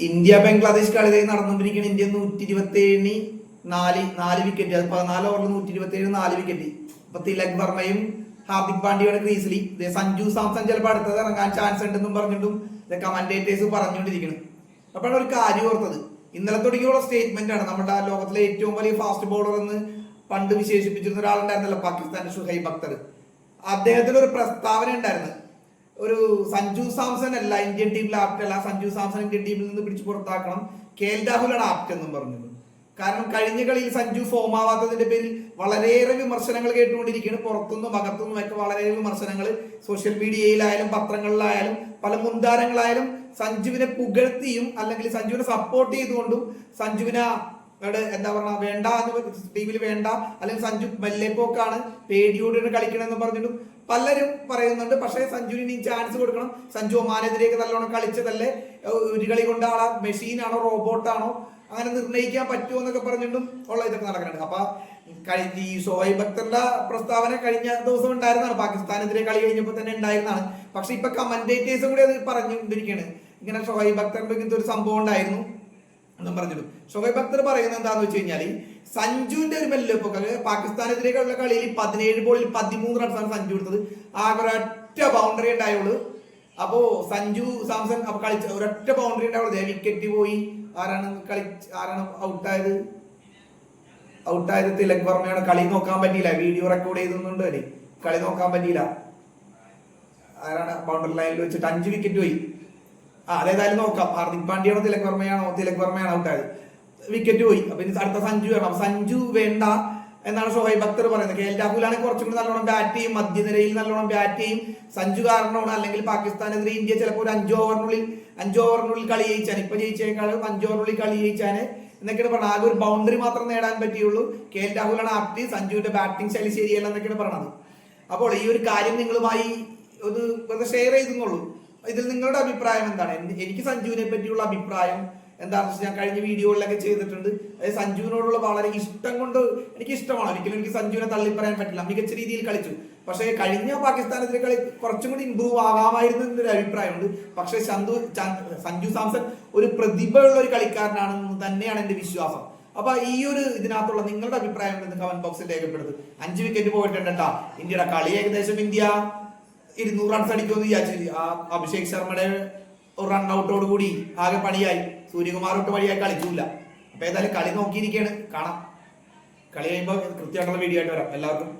India Bangladesh കളി ദേ നടന്നുകൊണ്ടിരിക്കുന്ന India നൂറ്റി ഇരുപത്തി ഏഴിന് നാല് നാല് വിക്കറ്റ് അത് പതിനാല് ഓവറിൽ നൂറ്റി ഇരുപത്തി ഏഴ് നാല് വിക്കറ്റ് ഇപ്പൊ തിലക് വർമ്മയും ഹാർദിക് പാണ്ഡ്യയുടെ ക്രീസിലി. ദേ സഞ്ജു സാംസൺ ചിലപ്പോൾ അടുത്തത് ഇറങ്ങാൻ ചാൻസ് ഉണ്ടെന്നും പറഞ്ഞിട്ടും കമന്റേറ്റേഴ്സ് പറഞ്ഞുകൊണ്ടിരിക്കുന്നത് അപ്പോഴാണ് ഒരു കാര്യം ഓർത്തത്. ഇന്നലെ തുടങ്ങിയുള്ള സ്റ്റേറ്റ്മെന്റ് ആണ് നമ്മുടെ ലോകത്തിലെ ഏറ്റവും വലിയ ഫാസ്റ്റ് ബോളർ എന്ന് പണ്ട് വിശേഷിപ്പിച്ചിരുന്ന ഒരാളുണ്ടായിരുന്നല്ലോ പാകിസ്ഥാന്റെ ഷുഹൈബ് അക്തർ. അദ്ദേഹത്തിന് ഒരു പ്രസ്താവന ഉണ്ടായിരുന്നു. ഒരു സഞ്ജു സാംസൺ അല്ല ഇന്ത്യൻ ടീമിൽ ആപ്റ്റ് അല്ല. സഞ്ജു സാംസൺ ഇന്ത്യൻ ടീമിൽ നിന്ന് പിടിച്ചു പുറത്താക്കണം. കെ എൽ രാഹുലാണ് ആപ്റ്റ് എന്നും പറഞ്ഞത്. കാരണം കഴിഞ്ഞ കളിയിൽ സഞ്ജു ഫോം ആവാത്തതിന്റെ പേരിൽ വളരെയേറെ വിമർശനങ്ങൾ കേട്ടുകൊണ്ടിരിക്കുകയാണ്. പുറത്തുനിന്നും അകത്തുനിന്നും ഒക്കെ വളരെയേറെ വിമർശനങ്ങൾ. സോഷ്യൽ മീഡിയയിലായാലും പത്രങ്ങളിലായാലും പല മുൻതാരങ്ങളായാലും സഞ്ജുവിനെ പുകഴ്ത്തിയും അല്ലെങ്കിൽ സഞ്ജുവിനെ സപ്പോർട്ട് ചെയ്തുകൊണ്ടും സഞ്ജുവിനെ എന്താ പറയുക വേണ്ട എന്ന് ടീമിൽ വേണ്ട അല്ലെങ്കിൽ സഞ്ജു മെല്ലെപ്പോക്കാണ് പേടിയോടെ കളിക്കണമെന്ന് പറഞ്ഞിട്ടും പലരും പറയുന്നുണ്ട് പക്ഷേ സഞ്ജുവിന് ഇനി ചാൻസ് കൊടുക്കണം. സഞ്ജു ഒമാനെതിരെയൊക്കെ നല്ലോണം കളിച്ചതല്ലേ? ഒരു കളി കൊണ്ട് ആളാ മെഷീനാണോ റോബോട്ടാണോ അങ്ങനെ നിർണയിക്കാൻ പറ്റുമോ എന്നൊക്കെ പറഞ്ഞിട്ടും ഉള്ള ഇതൊക്കെ നടക്കുന്നുണ്ട്. അപ്പൊ കഴിഞ്ഞ ഈ സോഹൈബ് ഭക്തന്റെ പ്രസ്താവന കഴിഞ്ഞ ദിവസം ഉണ്ടായിരുന്നതാണ്. പാകിസ്ഥാനെതിരെ കളി കഴിഞ്ഞപ്പോൾ തന്നെ ഉണ്ടായിരുന്നതാണ്. പക്ഷെ ഇപ്പൊ കമന്റേറ്റേഴ്സും കൂടി അത് പറഞ്ഞുകൊണ്ടിരിക്കുകയാണ്. ഇങ്ങനെ സോഹൈബ് ഭക്തന്റെ ഇങ്ങനത്തെ ഒരു സംഭവം ഉണ്ടായിരുന്നു. എന്നും പറഞ്ഞിടും ഷൊഹൈബ് അക്തർ പറയുന്നത് എന്താന്ന് വെച്ച് കഴിഞ്ഞാൽ സഞ്ജുവിന്റെ ഒരു മെല്ലപ്പൊക്കെ പാകിസ്ഥാനെതിരെയുള്ള കളിയിൽ പതിനേഴ് ബോളിൽ പതിമൂന്ന് റൺസാണ് സഞ്ജു എടുത്തത്. ആകെ ഒരൊറ്റ ബൗണ്ടറി ഉണ്ടായുള്ളൂ. അപ്പോ സഞ്ജു സാംസൺ അപ്പൊ കളിച്ച ഒരൊറ്റ ബൗണ്ടറി ഉണ്ടാവുള്ളൂ. വിക്കറ്റ് പോയി. ആരാണ് കളി ആരാണ് ഔട്ടായത് ഔട്ടായത് തിലക് വർമ്മയാണ്. കളി നോക്കാൻ പറ്റിയില്ല. വീഡിയോ റെക്കോർഡ് ചെയ്തൊന്നുണ്ട് കളി നോക്കാൻ പറ്റിയില്ല. ആരാണ് ബൗണ്ടറി ലൈനിൽ വെച്ചിട്ട് അഞ്ച് വിക്കറ്റ് പോയി. ആ അതേതായാലും നോക്കാം. ഹാർദിക് പാണ്ഡ്യയാണോ തിലക് വർമ്മയാണോ തിലക് വർമ്മയാണോ ഔട്ടായത്. വിക്കറ്റ് പോയി. അപ്പൊ ഇനി അടുത്ത സഞ്ജു വേണം അപ്പൊ സഞ്ജു വേണ്ട എന്നാണ് ഷോഹൈബ് അക്തർ പറയുന്നത്. കെ എൽ രാഹുലാണെങ്കിൽ കുറച്ചും കൂടി നല്ലോണം ബാറ്റ് ചെയ്യും. മധ്യനിരയിൽ നല്ലോണം ബാറ്റ് ചെയ്യും. സഞ്ജു കാരണമാണ്. അല്ലെങ്കിൽ പാകിസ്ഥാനെതിരെ ഇന്ത്യ ചിലപ്പോൾ ഒരു അഞ്ച് ഓവറിനുള്ളിൽ അഞ്ച് ഓവറിനുള്ളിൽ കളി ജയിച്ചാൽ ഇപ്പൊ ജയിച്ചേക്കാൾ അഞ്ച് ഓവറിനുള്ളിൽ കളി ജയിച്ചാൽ എന്നൊക്കെയാണ് പറഞ്ഞത്. ആകെ ഒരു ബൗണ്ടറി മാത്രം നേടാൻ പറ്റിയുള്ളൂ. കെ എൽ രാഹുലാണ് ആക്ടി സഞ്ജുവിന്റെ ബാറ്റിംഗ് ശൈലി ശരിയല്ല എന്നൊക്കെയാണ് പറഞ്ഞത്. അപ്പോൾ ഈ ഒരു കാര്യം നിങ്ങളുമായി ഒന്ന് ഷെയർ ചെയ്തെന്നുള്ളൂ ഇതിൽ നിങ്ങളുടെ അഭിപ്രായം എന്താണ്? എനിക്ക് സഞ്ജുവിനെ പറ്റിയുള്ള അഭിപ്രായം എന്താണെന്ന് വെച്ചാൽ ഞാൻ കഴിഞ്ഞ വീഡിയോകളിലൊക്കെ ചെയ്തിട്ടുണ്ട്. അതായത് സഞ്ജുവിനോടുള്ള വളരെ ഇഷ്ടം കൊണ്ട് എനിക്ക് ഇഷ്ടമാണ്. ഒരിക്കലും എനിക്ക് സഞ്ജുവിനെ തള്ളി പറയാൻ പറ്റില്ല. മികച്ച രീതിയിൽ കളിച്ചു. പക്ഷേ കഴിഞ്ഞ പാകിസ്ഥാനെതിരെ കളി കുറച്ചും കൂടി ഇമ്പ്രൂവ് ആകാമായിരുന്നു എന്നൊരു അഭിപ്രായമുണ്ട്. പക്ഷേ ചന്തു സഞ്ജു സാംസൺ ഒരു പ്രതിഭയുള്ള ഒരു കളിക്കാരനാണെന്ന് തന്നെയാണ് എന്റെ വിശ്വാസം. അപ്പൊ ഈ ഒരു ഇതിനകത്തുള്ള നിങ്ങളുടെ അഭിപ്രായം കമന്റ് ബോക്സിൽ രേഖപ്പെടുത്തും. അഞ്ച് വിക്കറ്റ് പോയിട്ടുണ്ട് കേട്ടാ. ഇന്ത്യയുടെ കളി ഏകദേശം ഇന്ത്യ. ഇരുന്നൂറ് റൺസ് അടിക്കുമെന്ന് വിചാരിച്ചു ആ അഭിഷേക് ശർമ്മയുടെ ഒരു റൺ ഔട്ടോട് കൂടി ആകെ പണിയായി. സൂര്യകുമാർ ഒട്ട് വഴിയായി കളിച്ചില്ല അപ്പൊ ഏതായാലും കളി നോക്കിയിരിക്കുകയാണ് കാണാം. കളി കഴിയുമ്പോൾ കൃത്യമായിട്ടുള്ള വീഡിയോ ആയിട്ട് വരാം. എല്ലാവർക്കും